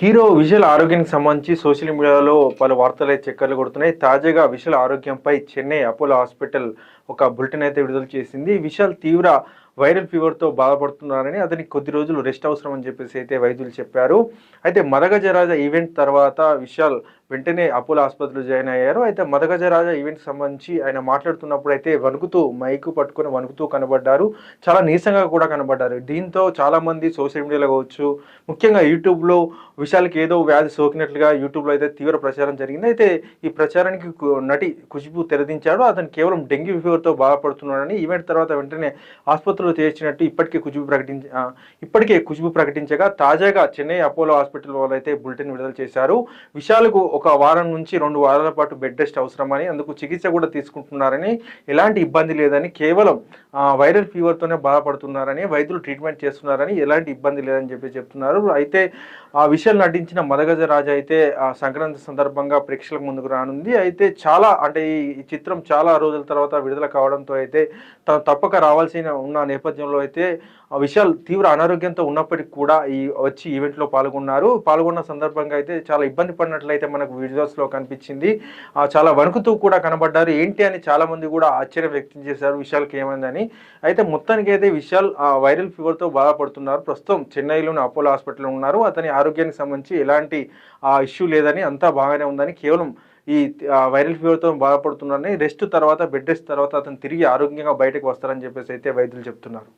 Hero visual ఆరోగ్యానికి సంబంధించి social మీడియాలో పలు వార్తలు చక్కర్లు కొడుతున్నాయి. తాజాగా విశాల్ ఆరోగ్యంపై చెన్నై అపోలో హాస్పిటల్ ఒక బులెటిన్ అయితే విడుదల చేసింది. విశాల్ తీవ్ర వైరల్ ఫీవర్తో బాధపడుతున్నారని అతనికి కొద్ది రోజులు రెస్ట్ అవసరం అని చెప్పేసి అయితే వైద్యులు చెప్పారు. అయితే మదగజరాజ ఈవెంట్ తర్వాత విశాల్ వెంటనే అపోలో ఆసుపత్రిలో జాయిన్ అయ్యారు. అయితే మదగజరాజ ఈవెంట్ సంబంధించి ఆయన మాట్లాడుతున్నప్పుడు అయితే వణుకుతూ మైకు పట్టుకొని వణుకుతూ కనబడ్డారు. చాలా నీరసంగా కూడా కనబడ్డారు. దీంతో చాలా మంది సోషల్ మీడియాలో కావచ్చు ముఖ్యంగా యూట్యూబ్లో విశాల్కి ఏదో వ్యాధి సోకినట్లుగా యూట్యూబ్లో అయితే తీవ్ర ప్రచారం జరిగింది. అయితే ఈ ప్రచారానికి నటి ఖుష్బు తెరదించాడు. అతను కేవలం డెంగ్యూ ఫీవర్తో బాధపడుతున్నాడని ఈవెంట్ తర్వాత వెంటనే ఆసుపత్రిలో చేర్చినట్టు ఇప్పటికే ఖుష్బు ప్రకటించ ఇప్పటికే ఖుష్బు ప్రకటించగా తాజాగా చెన్నై అపోలో హాస్పిటల్ వాళ్ళు అయితే బులెటిన్ విడుదల చేశారు. విశాలకు ఒక వారం నుంచి రెండు వారాల పాటు బెడ్ రెస్ట్ అవసరమని అందుకు చికిత్స కూడా తీసుకుంటున్నారని ఎలాంటి ఇబ్బంది లేదని కేవలం వైరల్ ఫీవర్తోనే బాధపడుతున్నారని వైద్యులు ట్రీట్మెంట్ చేస్తున్నారని ఎలాంటి ఇబ్బంది లేదని చెప్పి చెప్తున్నారు. అయితే ఆ విషయాలు నటించిన మదగజ రాజా అయితే ఆ సంక్రాంతి సందర్భంగా ప్రేక్షకులకు ముందుకు రానుంది. అయితే చాలా అంటే ఈ చిత్రం చాలా రోజుల తర్వాత విడుదల కావడంతో అయితే తను తప్పక రావాల్సిన ఉన్న నేపథ్యంలో అయితే విశాల్ తీవ్ర అనారోగ్యంతో ఉన్నప్పటికీ కూడా ఈ వచ్చి ఈవెంట్లో పాల్గొన్నారు. పాల్గొన్న సందర్భంగా అయితే చాలా ఇబ్బంది పడినట్లయితే మనకు వీడియోస్లో కనిపించింది. చాలా వణుకుతూ కూడా కనబడ్డారు. ఏంటి అని చాలామంది కూడా ఆశ్చర్యం వ్యక్తం చేశారు. విశాల్కి ఏమైందని. అయితే మొత్తానికి అయితే విశాల్ ఆ వైరల్ ఫీవర్తో బాధపడుతున్నారు. ప్రస్తుతం చెన్నైలోని అపోలో హాస్పిటల్లో ఉన్నారు. అతని ఆరోగ్యానికి సంబంధించి ఎలాంటి ఇష్యూ లేదని అంతా బాగానే ఉందని కేవలం ఈ వైరల్ ఫీవర్తో బాధపడుతున్నారని రెస్ట్ తర్వాత బెడ్ రెస్ట్ తర్వాత అతను తిరిగి ఆరోగ్యంగా బయటకు వస్తారని చెప్పేసి అయితే వైద్యులు చెప్తున్నారు.